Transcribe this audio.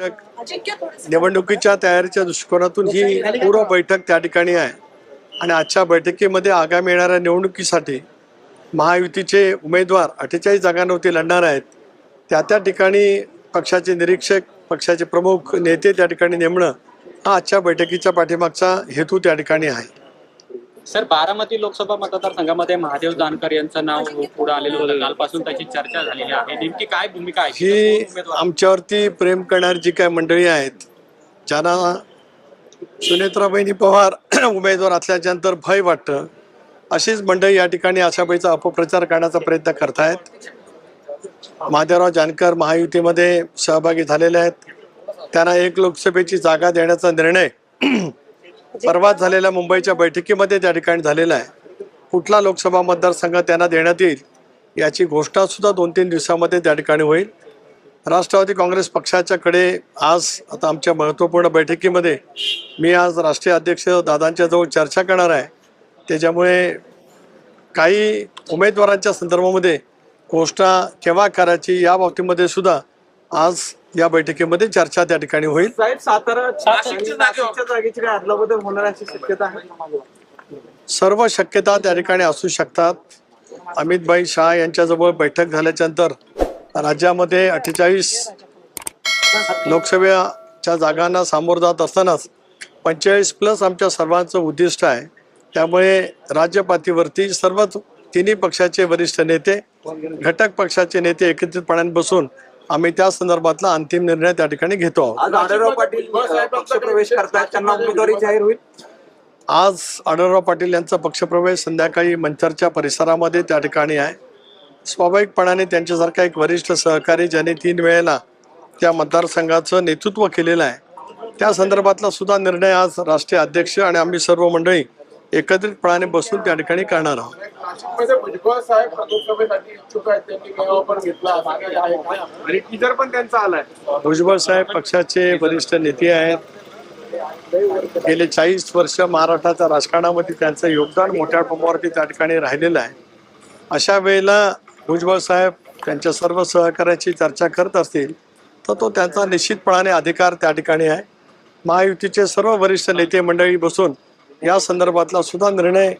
निवडणुकीच्या तयारीच्या दृष्टिकोनातून ही पूर्व बैठक त्या ठिकाणी आहे. आणि आजच्या बैठकीमध्ये आगामी येणाऱ्या निवडणुकीसाठी महायुतीचे उमेदवार अठ्ठेचाळीस जागांवरती लढणार आहेत. त्या त्या ठिकाणी पक्षाचे निरीक्षक पक्षाचे प्रमुख नेते त्या ठिकाणी नेमणं हा आजच्या बैठकीच्या पाठीमागचा हेतू त्या ठिकाणी आहे. सर बारामती लोकसभा मतदारसंघामध्ये महादेव जानकर यांचं नाव पुढे आलेलं होतं. कालपासून त्याची चर्चा झालेली आहे. नेमकी काय भूमिका आहे? ही आमच्यावरती प्रेम करणारी जी काय मंडळी आहेत ज्यांना सुनेत्राबाईंनी पवार उमेदवार असल्याच्यानंतर भय वाटतं अशीच मंडळी या ठिकाणी आशाबाईचा अपप्रचार करण्याचा प्रयत्न करतायत. महादेवराव जानकर महायुतीमध्ये सहभागी झालेले आहेत. त्यांना एक लोकसभेची जागा देण्याचा निर्णय परवाच झालेल्या मुंबईच्या बैठकीमध्ये त्या ठिकाणी झालेला आहे. कुठला लोकसभा मतदारसंघ त्यांना देण्यात येईल याची घोषणा सुद्धा दोन तीन दिवसामध्ये त्या ठिकाणी होईल. राष्ट्रवादी काँग्रेस पक्षाच्याकडे आज आता आमच्या महत्त्वपूर्ण बैठकीमध्ये मी आज राष्ट्रीय अध्यक्ष दादांच्या जवळ चर्चा करणार आहे. त्याच्यामुळे काही उमेदवारांच्या संदर्भामध्ये घोषणा केव्हा करायची या बाबतीमध्ये सुद्धा आज या बैठकीमध्ये चर्चा त्या ठिकाणी होईल. साहेब सातारा नाशिकच्या नाशिकच्या जागेची काय अदलाबदल होणार अशी शक्यता आहे? सर्व शक्यता त्या ठिकाणी असू शकतात. अमितभाई शहा यांच्याजवळ बैठक झाल्याच्यानंतर राज्यामध्ये अठ्ठेचाळीस लोकसभेच्या जागांना सामोरं जात असतानाच पंचेचाळीस प्लस आमच्या सर्वांचं उद्दिष्ट आहे. त्यामुळे राज्य पातळीवरती सर्वच तिन्ही पक्षाचे वरिष्ठ नेते घटक पक्षाचे नेते एकत्रितपणाने बसून आम्ही त्या संदर्भातला अंतिम निर्णय त्या ठिकाणी घेतो आहोत. आज आढळराव पाटील अ, पक्षप्रवेश करतायत त्यांना उमेदवारी जाहीर होईल? आज आढळराव पाटील यांचा पक्षप्रवेश संध्याकाळी मंचरच्या परिसरामध्ये त्या ठिकाणी आहे. स्वाभाविकपणाने त्यांच्यासारखा एक वरिष्ठ सहकारी ज्यांनी तीन वेळेला त्या मतदारसंघाचं नेतृत्व केलेलं आहे. त्या संदर्भातला सुद्धा निर्णय आज राष्ट्रीय अध्यक्ष आणि आम्ही सर्व मंडळी एकत्रितपणाने बसून त्या ठिकाणी करणार आहोत. भुजबळ साहेब पक्षाचे वरिष्ठ नेते आहेत. गेले चाळीस वर्ष महाराष्ट्राच्या राजकारणामध्ये त्यांचं योगदान मोठ्या प्रमाणावरती त्या ठिकाणी राहिलेलं आहे. अशा वेळेला भुजबळ साहेब त्यांच्या सर्व सहकार्याची चर्चा करत असतील तर तो त्यांचा निश्चितपणाने अधिकार त्या ठिकाणी आहे. महायुतीचे सर्व वरिष्ठ नेते मंडळी बसून या संदर्भातला सुद्धा निर्णय